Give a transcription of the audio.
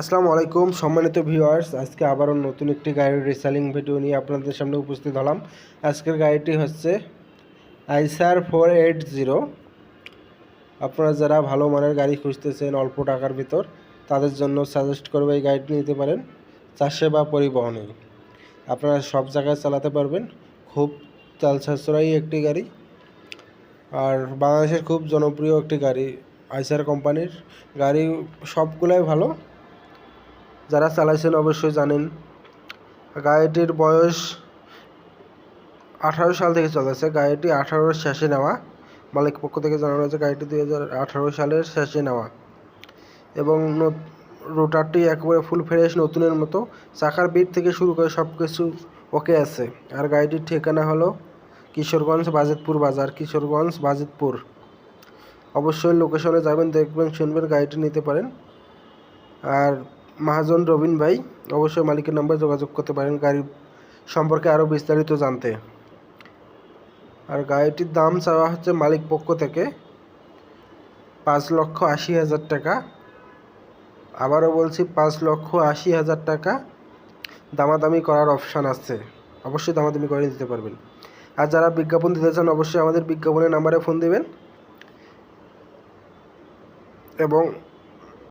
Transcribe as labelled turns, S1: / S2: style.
S1: আসসালামু আলাইকুম, সম্মানিত ভিউয়ার্স, আজকে আবারও নতুন একটি গাড়ির রিসেলিং ভিডিও নিয়ে আপনাদের সামনে উপস্থিত হলাম। আজকের গাড়িটি হচ্ছে আইসার ফোর এইট জিরো। আপনারা যারা ভালো মানের গাড়ি খুঁজতেছেন অল্প টাকার ভিতর, তাদের জন্য সাজেস্ট করব এই গাড়িটি নিতে পারেন চাষে বা পরিবহনে। আপনারা সব জায়গায় চালাতে পারবেন, খুব তেল সাশ্রয়ী একটি গাড়ি। আর বাংলাদেশের খুব জনপ্রিয় একটি গাড়ি, আইসার কোম্পানির। গাড়ি সবগুলাই ভালো যারা চালাইছেন অবশ্যই জানেন, গাড়িটির বয়স আঠারো সাল থেকে চলেছে। গাড়িটি আঠারোর শেষে নেওয়া। মালিক পক্ষ থেকে জানানো হয়েছে গাড়িটি দুই হাজার আঠারো সালের শেষে নেওয়া। এবং রোটারটি একেবারে ফুল ফ্রেশ নতুনের মতো। চাকার বিট থেকে শুরু করে সব কিছু ওকে আছে। আর গাড়িটির ঠিকানা হলো কিশোরগঞ্জ বাজিতপুর বাজার, কিশোরগঞ্জ বাজিতপুর। অবশ্যই লোকেশনে যাবেন, দেখবেন, শুনবেন, গাড়িটি নিতে পারেন। আর মহাজন রবিন ভাই, অবশ্যই মালিকের নাম্বার যোগাযোগ করতে পারেন গাড়ি সম্পর্কে আরও বিস্তারিত জানতে। আর গাড়িটির দাম চাওয়া হচ্ছে মালিক পক্ষ থেকে পাঁচ লক্ষ আশি হাজার টাকা। আবারও বলছি, পাঁচ লক্ষ আশি হাজার টাকা দামাদামি করার অপশান আছে। অবশ্যই দামাদামি করে দিতে পারবেন। আর যারা বিজ্ঞাপন দিতে চান, অবশ্যই আমাদের বিজ্ঞাপনের নাম্বারে ফোন দেবেন। এবং